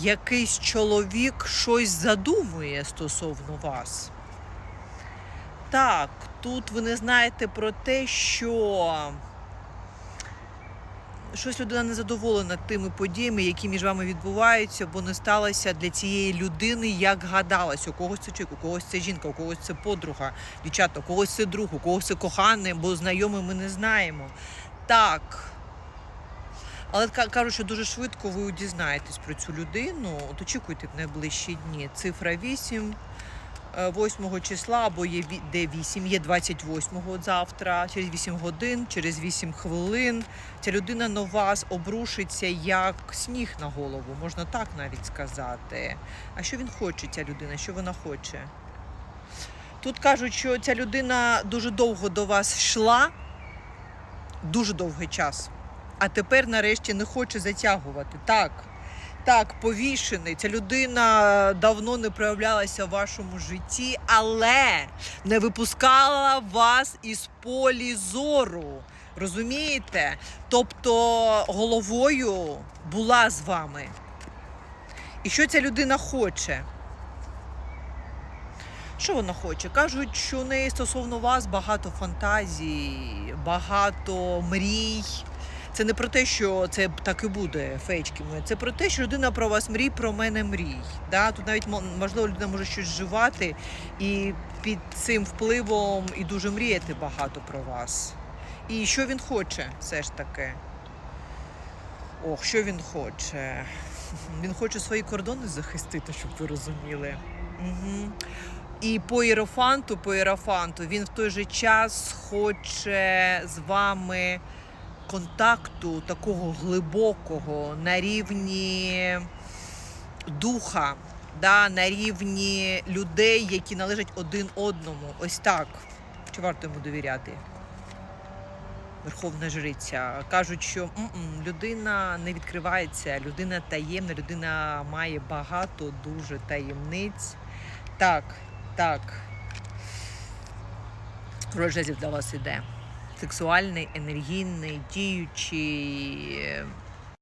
якийсь чоловік щось задумує стосовно вас. Так, тут ви не знаєте про те, що щось людина не задоволена тими подіями, які між вами відбуваються, бо не сталося для цієї людини, як гадалось. У когось це чоловік, у когось це жінка, у когось це подруга, дівчата, у когось це друг, у когось це коханий, бо знайомий ми не знаємо. Так. Але кажуть, що дуже швидко ви дізнаєтесь про цю людину. От очікуйте в найближчі дні. Цифра 8, 8 числа, або є де 8, є 28 от завтра, через 8 годин, через 8 хвилин. Ця людина на вас обрушиться як сніг на голову, можна так навіть сказати. А що він хоче, ця людина? Що вона хоче? Тут кажуть, що ця людина дуже довго до вас йшла, дуже довгий час. А тепер нарешті не хоче затягувати. Так, так, повішений. Ця людина давно не проявлялася в вашому житті, але не випускала вас із полі зору. Розумієте? Тобто головою була з вами. І що ця людина хоче? Що вона хоче? Кажуть, що у неї стосовно вас багато фантазій, багато мрій. Це не про те, що це так і буде фейчки. Це про те, що людина про вас мрій, про мене мрій. Да? Тут навіть можливо людина може щось вживати і під цим впливом і дуже мріяти багато про вас. І що він хоче, все ж таки. Ох, що він хоче? Він хоче свої кордони захистити, щоб ви розуміли. Угу. І по іерофанту, по іерофанту, він в той же час хоче з вами контакту такого глибокого на рівні духа, да, на рівні людей, які належать один одному. Ось так. Чи варто йому довіряти? Верховна жриця. Кажуть, що м-м, людина не відкривається, людина таємна, людина має багато дуже таємниць. Так, так. Рожезів для вас іде. Сексуальний, енергійний, діючий,